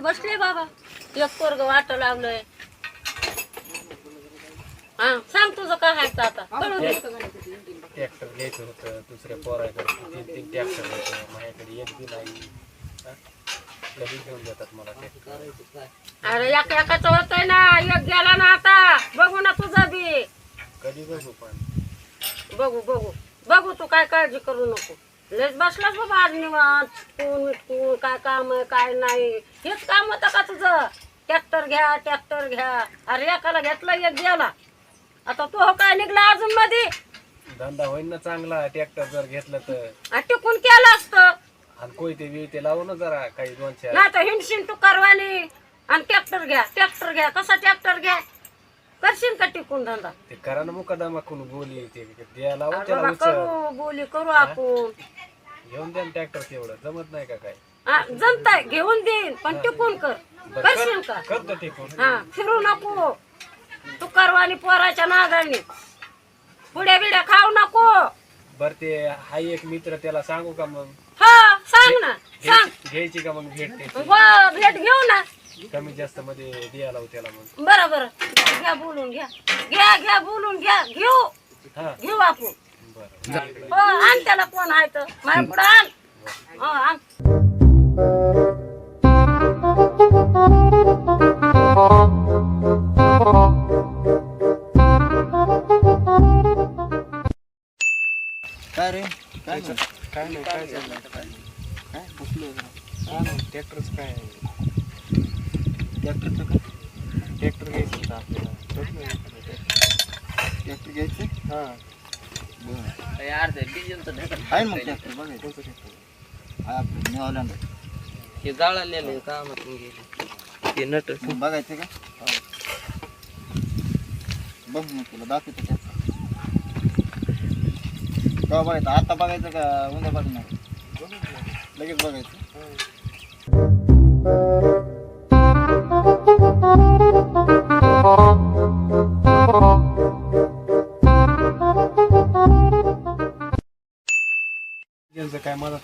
बसले बाबा. एक पोरग वाट लावलंय हा सांग तुझं काय आता. कळू दे ट्रॅक्टर घ्यायचं होतं दुसऱ्या पोराकडे. तीन तीन ट्रॅक्टर होतं माझ्याकडे एक बी नाही. हा? घेऊन देतात मला ट्रॅक्टर अरे एक एकाच होतंय ना एक गेला ना आता. बघू ना तुझं बी. कधी बघू पण? बघू बघू. बघू तू काय काळजी करू नको. लेच बसलास बाबा आज निवांत. तू मिटकून काय काम आहे काय नाही. हेच काम होतं का तुझं? ट्रॅक्टर घ्या ट्रॅक्टर घ्या. अरे एकाला घेतलं एक गेला. आता तू हो काय निघला अजून मध्ये धंदा होईल ना चांगला ट्रॅक्टर जर घेतलं तर. आणि टिकून केलं असतं. आणि कोयते बिळते लावू ना जरा काही दोन चार. नाही तर हिंडशीन तू करवानी आणि ट्रॅक्टर घ्या ट्रॅक्टर घ्या. कसा ट्रॅक्टर घ्या? करशील का टिकून धंदा? ते करा ना मुकादमा कोण बोली ते. द्या लावून अरे त्याला बाबा उचल. करू बोली करू आपण. घेऊन द्या ट्रॅक्टर तेवढं. जमत नाही का काय? हा, जमताय घेऊन देईन पण टिकून कर. बरं, करशील कर- का? करतो ते कोण हा फिरू नको. तू करवानी पोराच्या नादानी. पुड्या बिड्या खाऊ नको. बर ते हाय एक मित्र त्याला सांगू का मग? हा सांग ना सांग. घ्यायची घ्यायची का मग भेट त्याची? व भेट घेऊ ना. कमी जास्त मध्ये द्यायला लावू त्याला मग. बरं बरं. घ्या बोलून घ्या. घ्या घ्या बोलून घ्या. घेऊ. हा. घेऊ आपण. बरं. हो आण त्याला कोण आहे तर. माझ्या पुढं आण. हो आण. काय रे? काय काय नाही काय चाललं काय बसलो हा ना ट्रॅक्टरच काय ट्रॅक्टरचं काय ट्रॅक्टर घ्यायचं होतं आपल्याला. बघ. ट्रॅक्टर घ्यायचं? हा. बरं. डिझेलचं आहे मग ट्रॅक्टर बघायचं. कोणतं ट्रॅक्टर आहे आपलं न्यूझीलंड हे जाळलेलं कामातून गेले. ते नट. मग बघायचं का? बघ मग तुला दाखवतो ट्रॅक्टर केव्हा बघायचं? आता बघायचं का उद्या बघणार? लगेच बघायचं.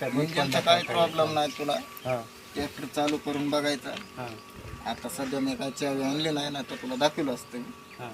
काय इंजिनचा काही? प्रॉब्लेम नाही तुला. हा. ट्रॅक्टर चालू करून बघायचा. हा. आता सध्या मी काय चावी आणली नाही ना तर तुला दाखवलं असतं मी. हा.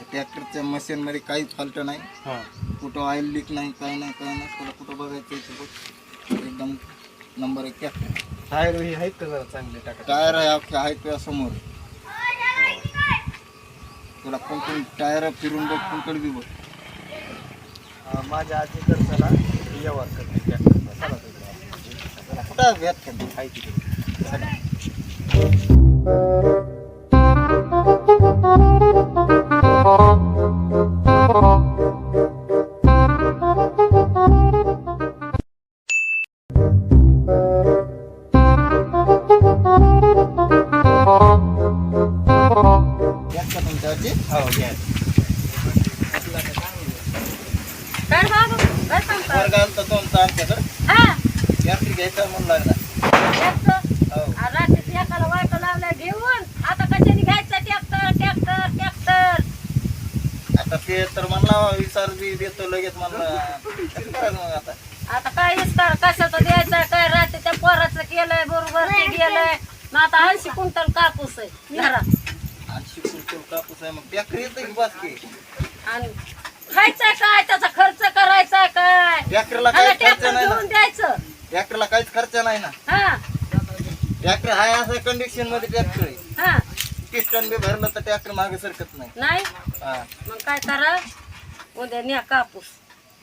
तर ट्रॅक्टरच्या मशीनमध्ये काहीच फाल्ट नाही. हा. कुठं ऑइल लीक नाही काय नाही काय नाही तुला कुठं बघायचं इथे बघ. एकदम नंबर एक ट्रॅक्टर टायर हे आहेत का जरा चांगले टाका टायर आहे अख्खे आहेत तुझ्या समोर? तुला कोणकोण टायर फिरून बघ कोणकडे बी बघ. अं, माझ्या तर चला. व्यवहार करते ट्रॅक्टरचा चला तुम्ही. तुला कुठं आहे व्यात हो वर्ग आलता तुमचा आमच्याकडं. ट्रॅक्टर घ्यायचा म्हणून लागला. ट्रॅक्टर? हो. रात्री एकाला वायका लावला घेऊन आता कशाने घ्यायचं ट्रॅक्टर ट्रॅक्टर ट्रॅक्टर? आता ते तर म्हणला विचार बी देतो लगेच म्हणला. मग आता? आता काय विस्तार कशाचं द्यायचं काय रात्री त्या पोराचं केलंय बरोबर ते गेलंय. ना आता ऐंशी क्विंटल कापूस आहे घरात. कापूस आहे मग ट्रॅक्टर येतं की बास की आणि खायचंय काय त्याचा काय? ट्रॅक्टरला मला काहीच खर्च ट्रॅक्टर नाही ना. द्यायचं. ट्रॅक्टरला काहीच खर्च नाही ना. हा. ट्रॅक्टर हाय असं कंडिशनमध्ये ट्रॅक्टर आहे. हा. पिस्टन बी भरलं तर ट्रॅक्टर मागे सरकत नाही. नाही? हा. मग काय करा? उद्या न्या कापूस.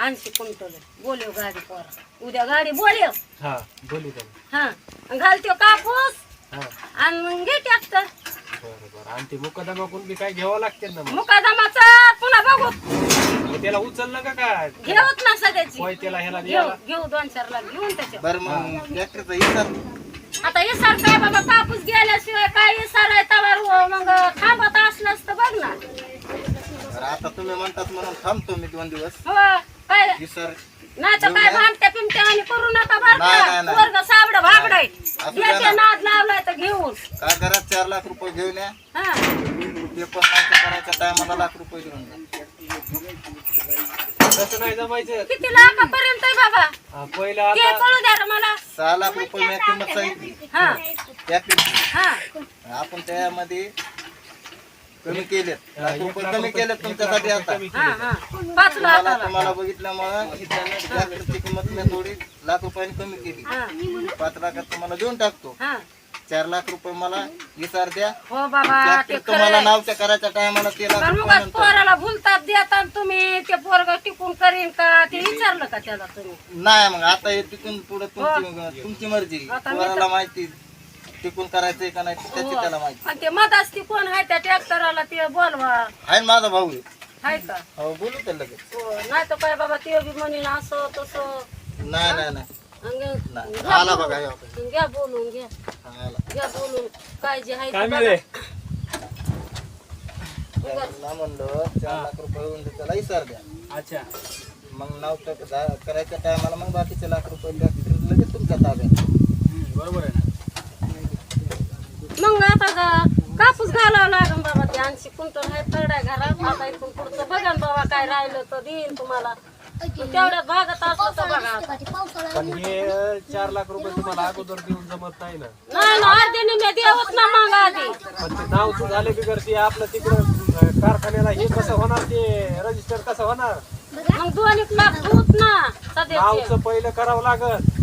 ऐंशी क्विंटल बोलव गाडी पोरा. उद्या गाडी बोलव. हा बोलू हा. आणि घाल त्यो कापूस. हा. आणि मग घे ट्रॅक्टर बरं बरं. आणि ते मुकदमा कोण बी काय घ्यावं लागते ना मग? मुकादमाचा पुन्हा बघू. त्याला उचललं का काय? घेऊत ना सगळ्याची. होय त्याला ह्याला घेऊ द्यायला. घेऊ दोन चार लाख घेऊन त्याच्या बरं मग ट्रॅक्टरचा आता इसार काय बाबा कापूस गेल्याशिवाय काय इसार आहे? तवर मग थांबत असलं असतं बघ ना. बरं आता तुम्ही म्हणतात म्हणून थांबतो मी दोन दिवस. हो काय? तर काय भामट्या पिमट्या आणि करू नका बरं नाही, का. नाही, नाही. वर्ग साबड भाबडाय असं द्या याचे ना. नाद लावलाय तर घेऊन. काय करा चार लाख रुपये घेऊन या. हा. पेपर नाही करायच्या टायमाला लाख रुपये देऊन द्या तसं नाही जमायचं. किती लाखापर्यंत आहे बाबा? हा, पहिलं ते आता कळू द्या रे मला. सहा लाख रुपये मी किंमत सांगितली हा. त्या किमती. हा. आपण त्यामध्ये कमी केलेत. लाख रुपये कमी केलेत तुमच्यासाठी आता. हा हा. पाच तुम्हाला लाखाला तुम्हाला बघितल्यामुळं ट्रॅक्टरची किंमत मी थोडी लाख रुपयांनी कमी केली. हा. पाच लाखात तुम्हाला देऊन टाकतो. हा. चार लाख रुपये मला विचार द्या. हो बाबा ते ट्रॅक्टर तुम्हाला खरं नावच्या करायच्या टायमाला ते लाख पण रुपये मग नंतर. पोराला भुलतात देतात तुम्ही. ते पोरग टिकून करीन का? ते विचारलं का त्याला तुम्ही? नाही मग आता हे तिथून पुढे तुमची तुमची मर्जी. आता मी माहिती टिकून करायचंय का नाही त्याची त्याला माहिती. पण ते मधाच ती कोण आहे त्या ट्रॅक्टराला ते बोलवा. आहे ना माझा भाऊ आहे. आहे का? हो बोलू तर लगेच. हो नाही तर काय बाबा ते बी म्हणीन असं तसं. नाही नाही नाही. नाही घ्या आला बोलून. बघा. हे. घ्या बोलून घ्या. हा, आला. घ्या बोलून. काय जे आहे काय ते म्हणलं चार लाख रुपये होऊन दे, त्याला विचार द्या. अच्छा. मग नाव जा- करायच्या टायमाला मग बाकीचे लाख रुपये ट्रॅक्टर लगेच तुमच्या ताब्यात. हम्म, बरोबर आहे ना. मग आता का- कापूस घालावा लागेल बाबा ते. ऐंशी क्विंटल आहे थोड्या घरात आता इथून पुढचं बघा ना बाबा काय राहिलं तर देईन तुम्हाला. तेवढ्यात भागत असलं तर बघा. आता. पण हे चार लाख रुपये तुम्हाला अगोदर देऊन जमत नाही ना. नाही ना अर्धीने मी देवत ना मग आधी. पण ते नाव तू झाले बिगर ते आपलं तिकडं कारखान्याला हे कसं होणार ते रजिस्टर कसं होणार? मग दोन एक लाख होत ना नावचं पहिलं करावं लागत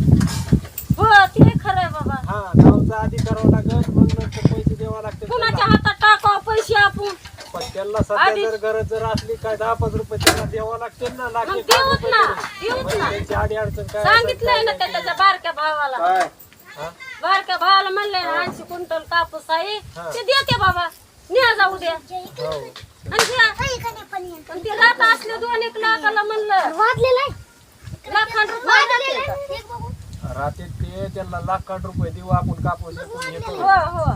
हो ते खरंय बाबा. हा नावचं आधी करावं लागत मग नंतर पैसे द्यावं लागते कुणाच्या हातात टाकावं पैसे आपण. पण त्यांना सध्या जर गरज जर असली काय दहा पाच रुपये त्यांना द्यावं लागते ना लाख मग एक लाख देऊच रुपये ना तरी. देऊच म्हणजे ना त्यांची आडी अडचण काय असेल सांगितलंय ना त्या त्याच्या बारक्या भावाला? काय? हा? बारक्या भावाला ना ऐंशी क्विंटल कापूस आहे. हा. ते देते बाबा न्या जाऊ द्या. हो. आणि घ्या. पण ते रात असले दोन एक लाखाला म्हणलं. रुपये रात्री ते त्यांना लाख रुपये देऊ आपण कापूस हे हो हो.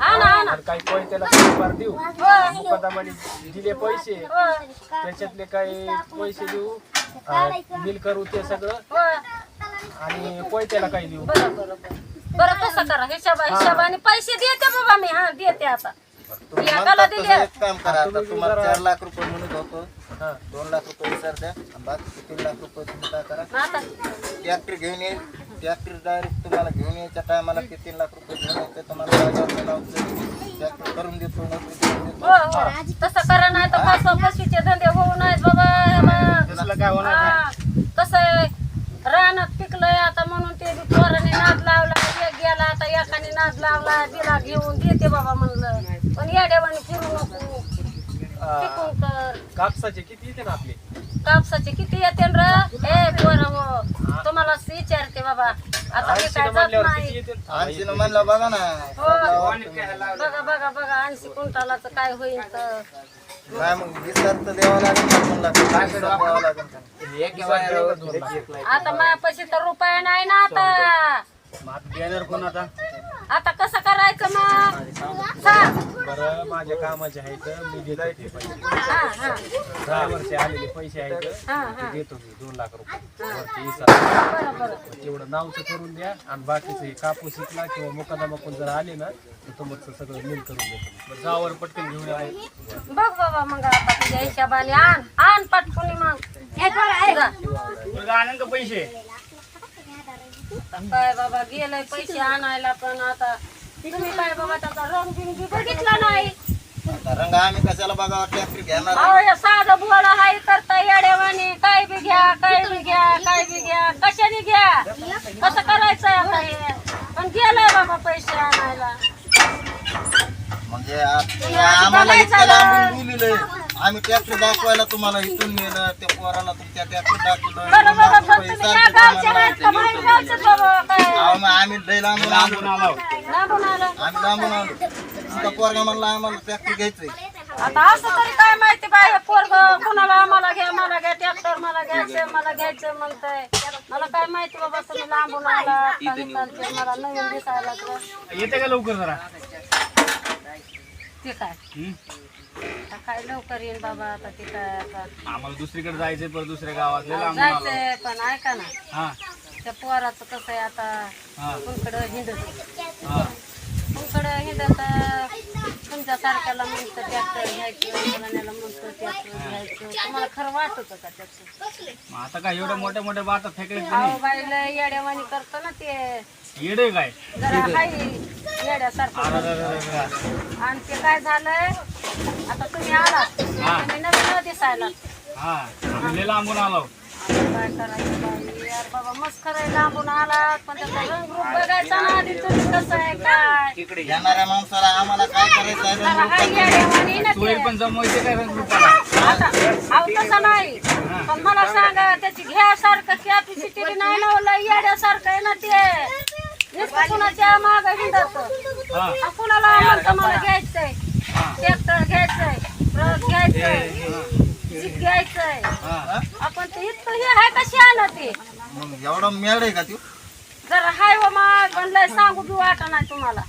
आणा काही पैसे त्याला थोडेफार देऊ हो मुकदमाने दिले पैसे त्याच्यातले काही पैसे देऊ बिल करू ते सगळं आणि पैशाला काही देऊ. बरं बरं बरं बरं कसं करा. हिशोबा हिशोबाने पैसे देते बाबा मी हा देते आता. तुम्ही एकाला म्हणतात दिले. तसं एक काम करा आता तुम्हाला चार लाख रुपये म्हणत होतो. हा. दोन लाख रुपये विचार द्या. आणि बाकीचे तीन लाख रुपये तुम्ही काय करा. आता. ट्रॅक्टर घेऊन येईल ट्रॅक्टर डायरेक्ट तुम्हाला घेऊन यायच्या टायमाला ते तीन लाख रुपये घेऊन यायचे तुम्हाला करून देतो तसं करा नाही तर फसवा फसवीचे धंदे होऊ नयेत बाबा कसं रानात पिकलंय आता म्हणून ते बी पोराने नाद लावला एक गेला आता एकाने नाद लावला दिला घेऊन देते बाबा म्हणलं. पण या देवाने फिरू नको. टिकून कर कापसाचे किती येते ना आपले? कापसाचे किती येते र? ए पोर हो तुम्हाला विचारते बाबा. आता काय जात नाही. आणखी म्हणलं बघा ना. हो. बघा बघा बघा ऐंशी क्विंटालाचं काय होईल तर. नाही मग विचार तर द्यावा लागेल ना दोन लाख रुपये विचार द्यावा लागेल का? आता माझ्यापाशी तर रुपया नाही ना आता. आता? कसं करायचं मग? सांग बरं माझ्या कामाचे आहेत मी देतो ते पैसे. हा हा दहा वर्षे आलेले पैसे आहेत. हा ते देतो मी दोन लाख रुपये. बरं बरं तेवढं नावचं करून द्या आणि बाकीचं हे कापूस इकला किंवा मुकादमा कोण जर आले ना तर तुमचं सगळं मिल करून देतो. जावर पटकन घेऊन आहे बघ बाबा मग आता तुझ्या हिशोबाने आण आण पटकुनी मग. जा. काय बाबा गेलंय पैसे आणायला पण आता. तुम्ही काय बाबा त्याचा रंग बिंगी बघितला नाही? रंग आम्ही कशाला बघावं? ट्रॅक्टर घेणार अहो हे साधं बोळ हाय करता येड्यावानी काय बी घ्या काय बी घ्या काय बी घ्या कशाने घ्या? कसं करायचंय आता हे? पण गेलंय बाबा पैसे आणायला. म्हणजे आ- आम्हाला इतकं लांबून बोलिलंय आम्ही ट्रॅक्टर दाखवायला तुम्हाला इथून नेलं त्या पोराला तुमच्या ट्रॅक्टर दाखवलं बरं दोन बाबा लाख पण रुपये तुम्ही सारखे या गावचे तुम्हाला नाहीत का बाहेर गावचेच बाबा काय? अहो, मग आम्ही लय लांबून आलो. लांबून आलं. आम्ही लांबून आलो. तुमचा पोरगा म्हणला आम्हाला ट्रॅक्टर घ्यायचंय. आता असं तरी काय माहिती बाय पोरग कोणाला आम्हाला घ्या मला घ्या ट्रॅक्टर मला घ्यायचं मला घ्यायचं म्हणतंय. मला काय माहिती बाबा तुम्ही लांबून आला चालते मला नवीन दिसायला तर येते का लवकर जरा? ते काय? आता काय लवकर येईल बाबा आता ते काय आता? आम्हाला दुसरीकडे जायचंय पर दुसऱ्या गावात. लय लांबून आलो. जायचंय पण ऐका ना. हा. त्या पोराचं कसं आहे आता? हा. कुणकडं हिंडत. हा. कुणकडं हिंडत तुमच्या तुमच्या सारख्याला म्हणतं ट्रॅक्टर घ्यायचं म्हणतं ट्रॅक्टर घ्यायचं. तुम्हाला खरं वाटत का त्याचं? मग आता काय एवढ्या मोठ्या मोठ्या बाता फेकले अहो बाईला येड्यावानी करतं ना ते. येडे काय? जरा हाय येड्यासारखं अरे, अरे, अरे, अरे. आणि ते काय झालंय? आता तुम्ही आलात. तुम्ही नवीन दिसायला हा. आम्ही लय लांबून आलो. आता काय करायचं बाई यार बाबा मस्त खरंय लांबून आलात पण त्याचा रंग रूप बघायचा ना आधी तुम्ही कसं आहे काय येणाऱ्या माणसाला आम्हाला काय करायचं आहे? जरा हाय येड्यावानी ना सोयी ते पण जमवायचे काय रंग रुपाला आता अहो तसं नाही. पण मला सांगा त्याची घ्यासारखं कॅपॅसिटी बी नाही ना ओला येड्यासारखं आहे ना ते. नुसतं कुणाच्या माग हिंडत. हा. कुणाला म्हणतं मला घ्यायचंय? ट्रॅक्टर घ्यायचंय ट्रक घ्यायचंय. हा. आपण ते इतकं हे आहे कशी ना ते? मग एवढा मेळ आहे का तू जरा हाय व मग म्हणलंय सांगू बी वाटा नाही तुम्हाला.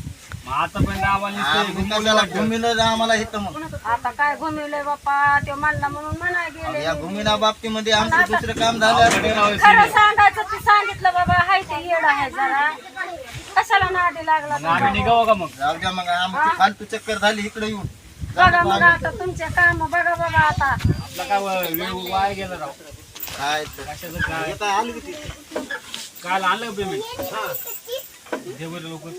मग आता पण कशाला घुमीनं जा आम्हाला इथं मग. आता काय घुमिवलंय बाप्पा ते म्हणला म्हणून म्हणाय गेले. या घुमिना बाबतीमध्ये आमचं दुसरं काम झालं असतं. खरं सांगायचं ते सांगितलं बाबा हाय ते येड आहे जरा. कशाला नादी लागला मग आम्ही निघावं का मग? जाऊ द्या मग आमची फालतू चक्कर झाली इकडे येऊन. बघा मग आता तुमचे काम बघा बाबा आता. काय वेळ वाया गेला राव. काय. कशाचं काय? काय आली किती? काल आणलं पेमेंट बरं लवकर.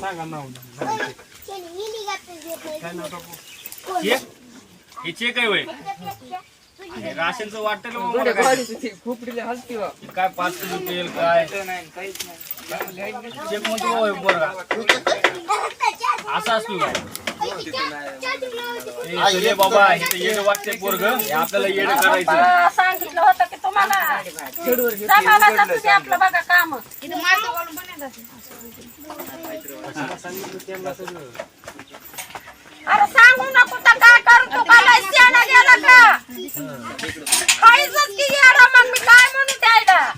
सांगा ना चेक हे? चेक आहे वय. हे राशनचं वाटतं काय? खोपडीला हलती वा काय पाच किलो तेल काय? चेक म्हणतो होय बरं असं असतो. काय बाबा हे तर येडं वाटते पोरग हे आपल्याला येणं करायचं बाप्पा, सांगितलं होतं की तुम्हाला जमाला तर तुझे आपलं बघा काम अरे सांगू नको तर काय करतो? का लय गेला का? खायचंच की येडा मग मी काय म्हणू त्याला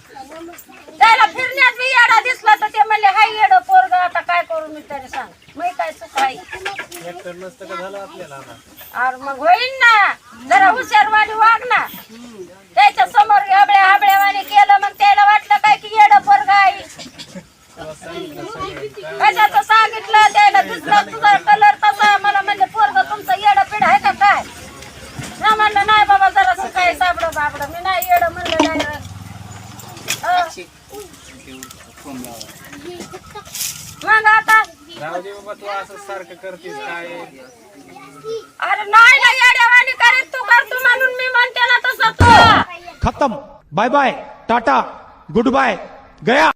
त्याला फिरण्यात बी येडा दिसला तर ते म्हणले हाय येड पोरग आता काय करू मी तरी सांग मी काय चुक आहे ट्रॅक्टर नसतं का झालं आपल्याला आता अरे मग होईन ना. जरा हुशारवाणी वाढवा ना त्याच्यासमोर हबड्या हबड्यावाणी केलं मग त्याला वाटलं काय की येड पोरग आहे कशाचं सांगितलं त्याला दिसला तुझा कलर तसा आहे. मला म्हणले पोरग तुमचं येड पिढ आहे का काय ना म्हणलं नाही बाबा जरा काय साबड बाबड मी नाही येड म्हणलं नाही रे. अं. मग आता जाऊ दे बाबा तू असं सारखं करतेस काय? अरे नाही ना येड्यावानी करीत तू करतो म्हणून मी म्हणते ना तसं तू. खत्म. Bye bye tata good bye गया.